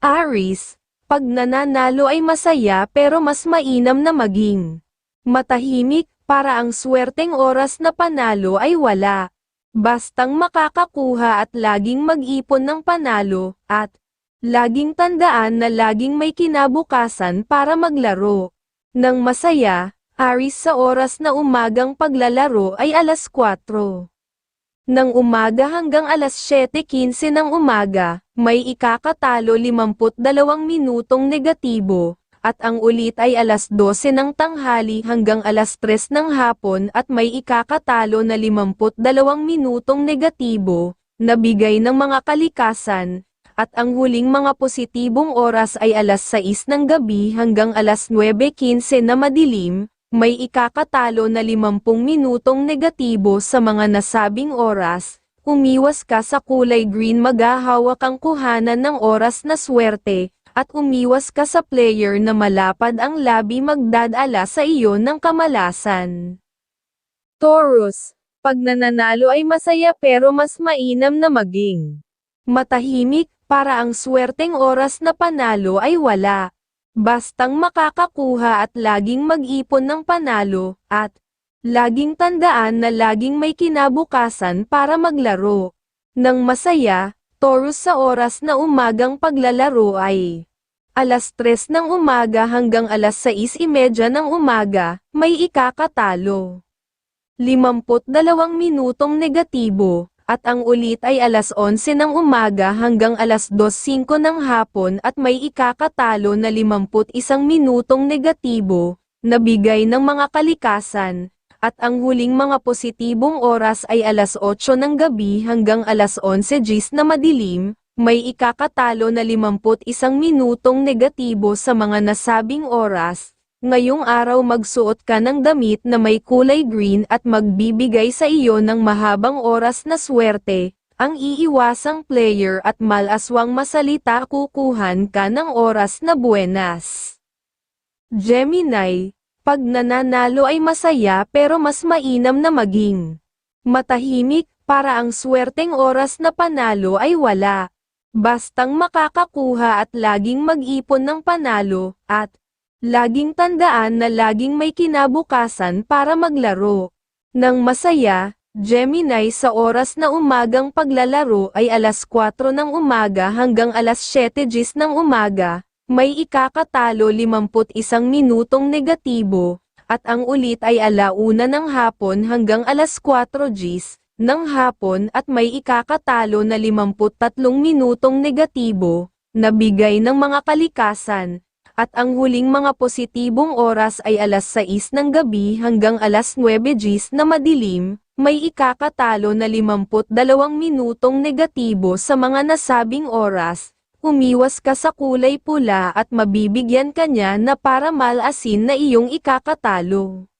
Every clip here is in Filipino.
Aris, pag nananalo ay masaya pero mas mainam na maging matahimik para ang swerteng oras na panalo ay wala. Bastang makakakuha at laging mag-ipon ng panalo, at laging tandaan na laging may kinabukasan para maglaro. Nang masaya, Aris sa oras na umagang paglalaro ay alas 4. Nang umaga hanggang alas 7.15 ng umaga, may ikakatalo 52 minutong negatibo, at ang ulit ay alas 12 ng tanghali hanggang alas 3 ng hapon at may ikakatalo na 52 minutong negatibo, na bigay ng mga kalikasan, at ang huling mga positibong oras ay alas 6 ng gabi hanggang alas 9.15 na madilim, may ikakatalo na 50 minutong negatibo sa mga nasabing oras, umiwas ka sa kulay green maghahawak ang kuhanan ng oras na swerte, at umiwas ka sa player na malapad ang labi magdadala sa iyo ng kamalasan. Taurus, pag nananalo ay masaya pero mas mainam na maging matahimik para ang swerteng oras na panalo ay wala. Bastang makakakuha at laging mag-ipon ng panalo, at laging tandaan na laging may kinabukasan para maglaro. Nang masaya, Taurus sa oras na umagang paglalaro ay alas 3 ng umaga hanggang alas 6.30 ng umaga, may ikakatalo. 52 minutong negatibo, at ang ulit ay alas 11 ng umaga hanggang alas 2.05 ng hapon at may ikakatalo na 51 minutong negatibo, na bigay ng mga kalikasan, at ang huling mga positibong oras ay alas 8 ng gabi hanggang alas 11 gis na madilim, may ikakatalo na 51 minutong negatibo sa mga nasabing oras, Ngayong araw magsuot ka ng damit na may kulay green at magbibigay sa iyo ng mahabang oras na swerte, ang iiwasang player at malaswang masalita kukuhan ka ng oras na buenas. Gemini, pag nananalo ay masaya pero mas mainam na maging matahimik para ang swerteng oras na panalo ay wala. Bastang makakakuha at laging mag-ipon ng panalo, at Laging tandaan na laging may kinabukasan para maglaro. Nang masaya, Gemini sa oras na umagang paglalaro ay alas 4 ng umaga hanggang alas 7 gis ng umaga, may ikakatalo 51 minutong negatibo, at ang ulit ay alauna ng hapon hanggang alas 4 gis ng hapon at may ikakatalo na 53 minutong negatibo, na bigay ng mga kalikasan, at ang huling mga positibong oras ay alas 6 ng gabi hanggang alas 9 gis na madilim, may ikakatalo na 52 minutong negatibo sa mga nasabing oras, umiwas ka sa kulay pula at mabibigyan ka niya na para malasin na iyong ikakatalo.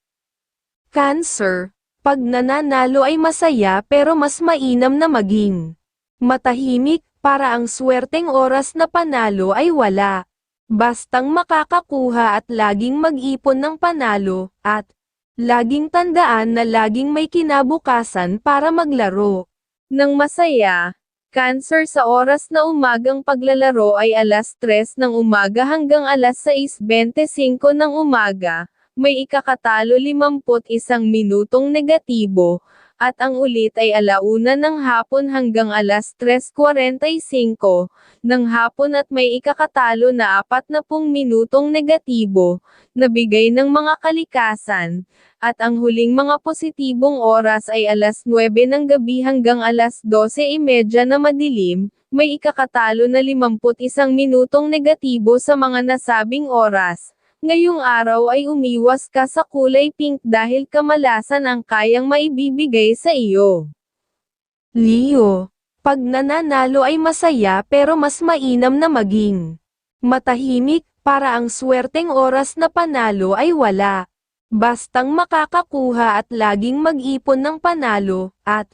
Cancer, pag nananalo ay masaya pero mas mainam na maging matahimik para ang swerteng oras na panalo ay wala. Bastang makakakuha at laging mag-ipon ng panalo, at laging tandaan na laging may kinabukasan para maglaro. Nang masaya, Cancer sa oras na umagang paglalaro ay alas 3 ng umaga hanggang alas 6.25 ng umaga, may ikakatalo 51 minutong negatibo, at ang ulit ay alauna ng hapon hanggang alas 3.45 ng hapon at may ikakatalo na 40 minutong negatibo, na bigay ng mga kalikasan, at ang huling mga positibong oras ay alas 9 ng gabi hanggang alas 12.30 na madilim, may ikakatalo na 51 minutong negatibo sa mga nasabing oras. Ngayong araw ay umiwas ka sa kulay pink dahil kamalasan ang kayang maibibigay sa iyo. Leo, pag nananalo ay masaya pero mas mainam na maging matahimik para ang swerteng oras na panalo ay wala. Bastang makakakuha at laging mag-ipon ng panalo, at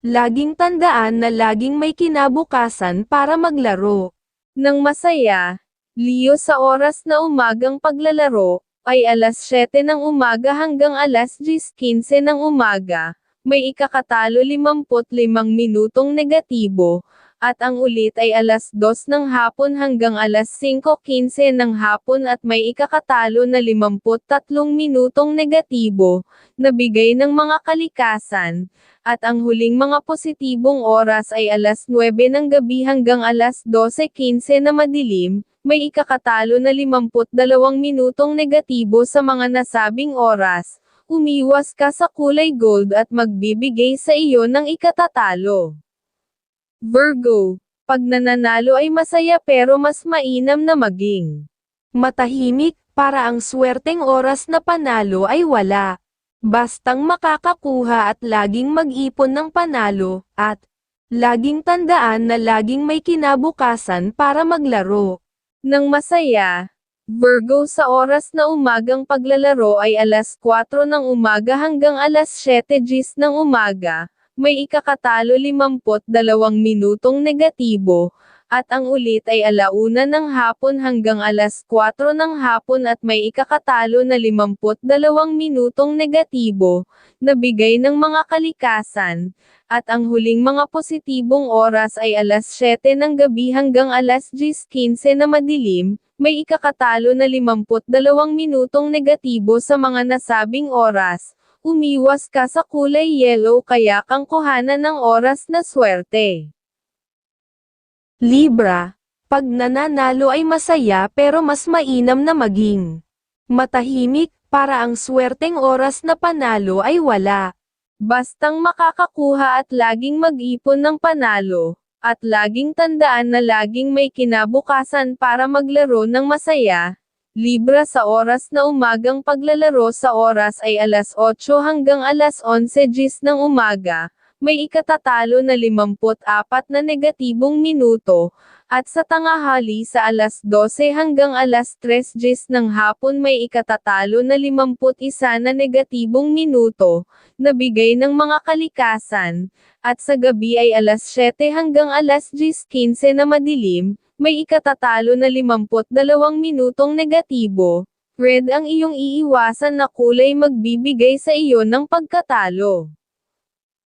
laging tandaan na laging may kinabukasan para maglaro. Nang masaya, Leo sa oras na umagang paglalaro, ay alas 7 ng umaga hanggang alas 10.15 ng umaga, may ikakatalo 55 minutong negatibo, at ang ulit ay alas 2 ng hapon hanggang alas 5.15 ng hapon at may ikakatalo na 53 minutong negatibo, na bigay ng mga kalikasan, at ang huling mga positibong oras ay alas 9 ng gabi hanggang alas 12.15 na madilim, may ikakatalo na 52 minutong negatibo sa mga nasabing oras, umiwas ka sa kulay gold at magbibigay sa iyo ng ikatatalo. Virgo, pag nananalo ay masaya pero mas mainam na maging Matahimik, para ang swerteng oras na panalo ay wala. Bastang makakakuha at laging mag-ipon ng panalo, at laging tandaan na laging may kinabukasan para maglaro. Ng masaya. Virgo sa oras na umagang paglalaro ay alas 4 ng umaga hanggang alas 7 gis ng umaga, may ikakatalo 52 minutong negatibo, at ang ulit ay alauna ng hapon hanggang alas 4 ng hapon at may ikakatalo na 52 minutong negatibo, na bigay ng mga kalikasan, at ang huling mga positibong oras ay alas 7 ng gabi hanggang alas 10.15 na madilim, may ikakatalo na 52 minutong negatibo sa mga nasabing oras, umiwas ka sa kulay yellow kaya kang kuhanan ng oras na swerte. Libra, pag nananalo ay masaya pero mas mainam na maging matahimik, para ang swerteng oras na panalo ay wala. Bastang makakakuha at laging mag-ipon ng panalo, at laging tandaan na laging may kinabukasan para maglaro ng masaya. Libra sa oras na umagang paglalaro sa oras ay alas 8 hanggang alas 11 gis ng umaga, may ikatatalo na 54 na negatibong minuto, at sa tangahali sa alas 12 hanggang alas 3 gis ng hapon may ikatatalo na 51 na negatibong minuto, na bigay ng mga kalikasan, at sa gabi ay alas 7 hanggang alas 10.15 na madilim, may ikatatalo na 52 minutong negatibo. Red ang iyong iiwasan na kulay magbibigay sa iyo ng pagkatalo.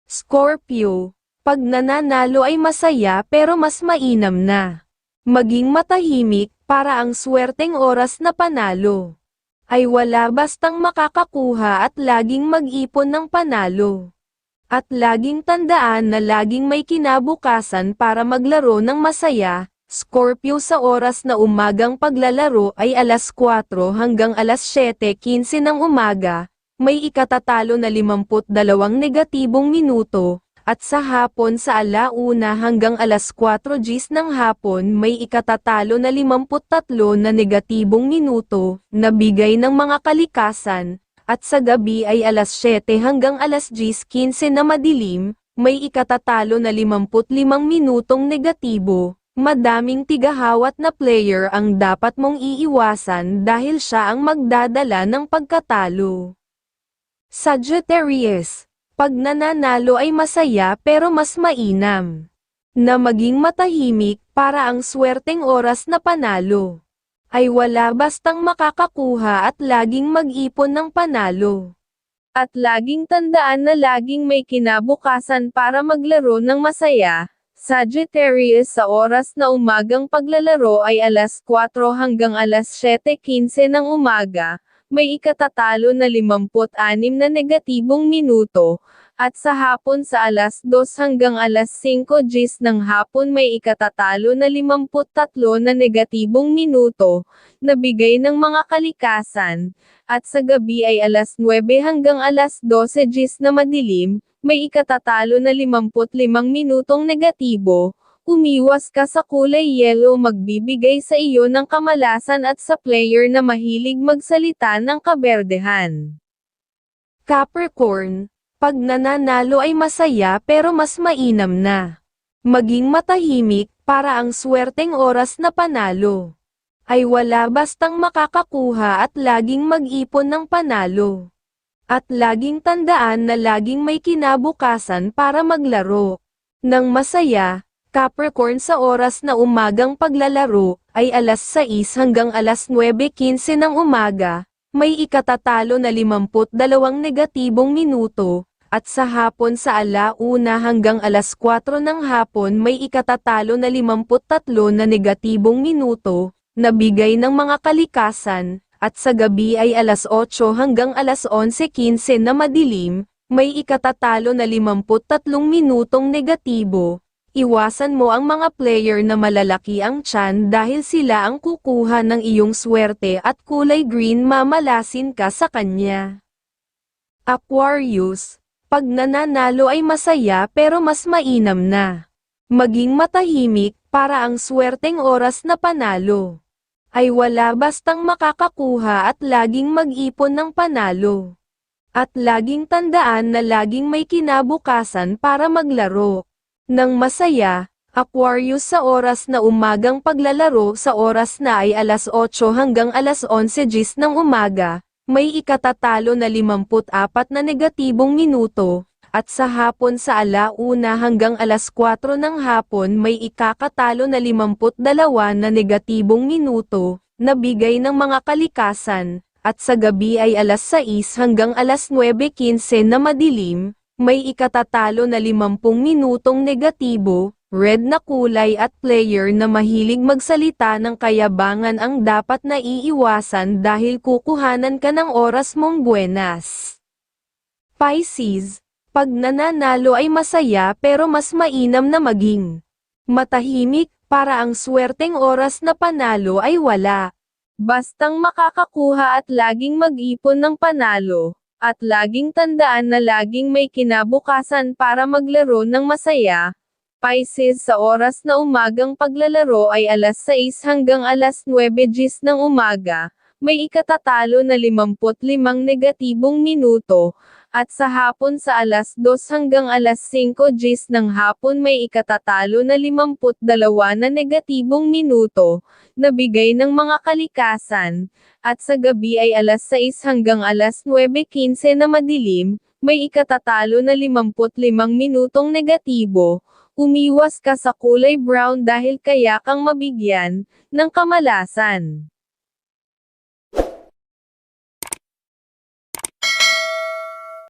Scorpio, pag nananalo ay masaya pero mas mainam na. Maging matahimik, para ang swerteng oras na panalo. Ay wala bastang makakakuha at laging mag-ipon ng panalo. At laging tandaan na laging may kinabukasan para maglaro ng masaya, Scorpio sa oras na umagang paglalaro ay alas 4 hanggang alas 7.15 ng umaga, may ikatatalo na 52 negatibong minuto, at sa hapon sa alauna hanggang alas 4 gis ng hapon may ikatatalo na 53 na negatibong minuto, na bigay ng mga kalikasan, at sa gabi ay alas 7 hanggang alas 10.15 na madilim, may ikatatalo na 55 minutong negatibo. Madaming tigahawat na player ang dapat mong iiwasan dahil siya ang magdadala ng pagkatalo. Sagittarius, pag nananalo ay masaya pero mas mainam. Na maging matahimik, para ang swerteng oras na panalo. Ay wala bastang makakakuha at laging mag-ipon ng panalo. At laging tandaan na laging may kinabukasan para maglaro ng masaya. Sagittarius sa oras na umagang paglalaro ay alas 4 hanggang alas 7.15 ng umaga, may ikatatalo na 56 na negatibong minuto, at sa hapon sa alas 2 hanggang alas 5 gis ng hapon may ikatatalo na 53 na negatibong minuto, na bigay ng mga kalikasan, at sa gabi ay alas 9 hanggang alas 12 gis na madilim, may ikatatalo na 55 minutong negatibo, umiwas ka sa kulay yellow magbibigay sa iyo ng kamalasan at sa player na mahilig magsalita ng kaberdehan. Capricorn, pag nananalo ay masaya pero mas mainam na. Maging matahimik, para ang swerteng oras na panalo. Ay wala bastang makakakuha at laging mag-ipon ng panalo. At laging tandaan na laging may kinabukasan para maglaro. Nang masaya, Capricorn sa oras na umagang paglalaro, ay alas 6 hanggang alas 9.15 ng umaga, may ikatatalo na 52 negatibong minuto, At sa hapon sa alauna hanggang alas 4 ng hapon may ikatatalo na 53 na negatibong minuto, na bigay ng mga kalikasan, at sa gabi ay alas 8 hanggang alas 11.15 na madilim, may ikatatalo na 53 minutong negatibo. Iwasan mo ang mga player na malalaki ang tiyan dahil sila ang kukuha ng iyong swerte at kulay green mamalasin ka sa kanya. Aquarius, pag nananalo ay masaya pero mas mainam na. Maging matahimik para ang swerteng oras na panalo. Ay wala bastang makakakuha at laging mag-ipon ng panalo. At laging tandaan na laging may kinabukasan para maglaro. Nang masaya, Aquarius sa oras na umagang paglalaro sa oras na ay alas 8 hanggang alas 11 gis ng umaga, may ikatatalo na 54 na negatibong minuto, at sa hapon sa alauna hanggang alas 4 ng hapon may ikakatalo na 52 na negatibong minuto, na bigay ng mga kalikasan, at sa gabi ay alas 6 hanggang alas 9.15 na madilim, may ikatatalo na 50 minutong negatibo, red na kulay at player na mahilig magsalita ng kayabangan ang dapat na iiwasan dahil kukuhanan ka ng oras mong buenas. Pisces, pag nananalo ay masaya pero mas mainam na maging matahimik para ang swerteng oras na panalo ay wala. Bastang makakakuha at laging mag-ipon ng panalo, at laging tandaan na laging may kinabukasan para maglaro ng masaya. Pisces sa oras na umagang paglalaro ay alas 6 hanggang alas 9 gis ng umaga, may ikatatalo na 55 negatibong minuto, at sa hapon sa alas 2 hanggang alas 5 gis ng hapon may ikatatalo na 52 na negatibong minuto, na bigay ng mga kalikasan, at sa gabi ay alas 6 hanggang alas 9.15 na madilim, may ikatatalo na 55 minutong negatibo, umiwas ka sa kulay brown dahil kaya kang mabigyan ng kamalasan.